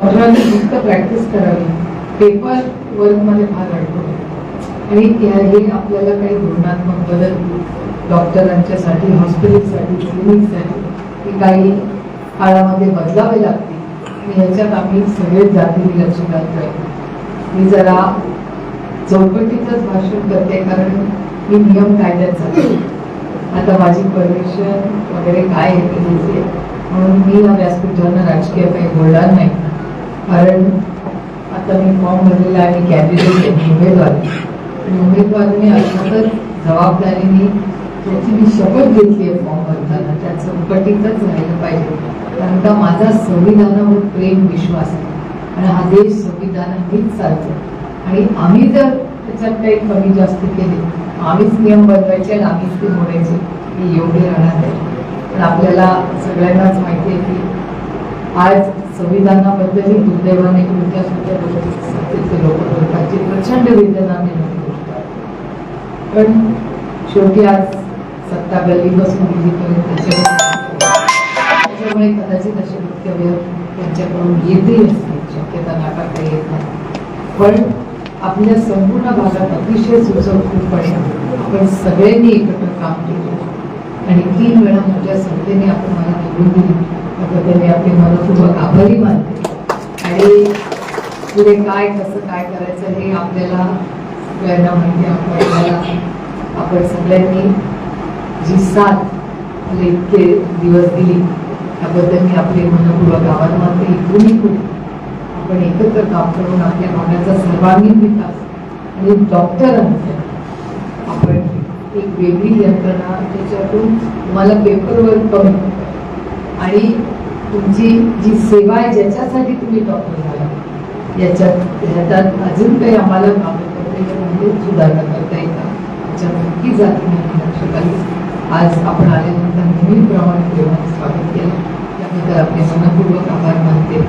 फक्त प्रॅक्टिस करावी. पेपर वर्कमध्ये फार आढळतो आणि हे आपल्याला काही धोरणात्मक बदल डॉक्टरांच्यासाठी हॉस्पिटलसाठी क्लिनिकसाठी हे काही काळामध्ये बदलावे लागतील. आणि ह्याच्यात आम्ही सगळेच जातीने लक्ष घालतोय मी जरा चौकटीतच भाषण करते कारण मी नियम कायद्यात जाते. आता माझी परमिशन वगैरे काय आहे ते म्हणून मी या व्यासपीठावर राजकीय काही बोलणार नाही. कारण आता मी फॉर्म भरलेला आहे कॅबिनेट उमेदवार. आहे. अर्थातच जबाबदारीने त्याची मी शपथ घेतली आहे फॉर्म भरताना. त्याचं चौकटीतच राहिलं पाहिजे. कारण का माझा संविधानावर प्रेम विश्वास आहे. आणि हा देश संविधानानेच चालतो. आणि आम्ही जर त्याच्यात काही कमी जास्त केले आम्हीच नियम बनवायचे आणि आम्हीच ते मोडायचे हे एवढे राहणार आहे पण आपल्याला सगळ्यांनाच माहिती आहे की आज संविधानाबद्दलही दुर्दैवाने कोणत्या सुद्धा गोष्टी सत्तेचे लोक बोलतात जे प्रचंड वेदनाने लोक पण शेवटी आज सत्ता गल्ली बसून गेलीपर्यंत त्याच्यामुळे कदाचित असे वक्तव्य त्यांच्याकडून येतही असतील शक्यता नाकारता येत नाही. पण आपल्या संपूर्ण भागात अतिशय सुसंस्कृतपणे आपण सगळ्यांनी एकत्र काम केलं. आणि तीन वेळा मोठ्या संख्येने आपण मला निवडून दिली. त्याबद्दल मी आपले मनपूर्वक आभारी मानते. आणि पुढे काय कसं काय करायचं हे आपल्याला सगळ्यांना माहिती आपल्याला आपण सगळ्यांनी जी साथ मला इतके दिवस दिली त्याबद्दल मी आपले मनपूर्वक आभार मानते. इथूनही इकडून आपण एकत्र काम करून आपल्या भागाचा सर्वांगीण विकास आणि डॉक्टरांचा आपण एक वेगळी यंत्रणा त्याच्यातून तुम्हाला पेपरवर कमी आणि तुमची जी सेवा आहे ज्याच्यासाठी तुम्ही डॉक्टर झाला याच्यात ह्याच्यात अजून काही आम्हाला कामं करता येईल म्हणजे सुधारणा करता येईल याच्या त्याच्या नक्की जातीने लक्ष आज आपण आल्यानंतर नेहमीप्रमाणे देवाने स्वागत केलं. त्याबद्दल आपले मनपूर्वक आभार मानते.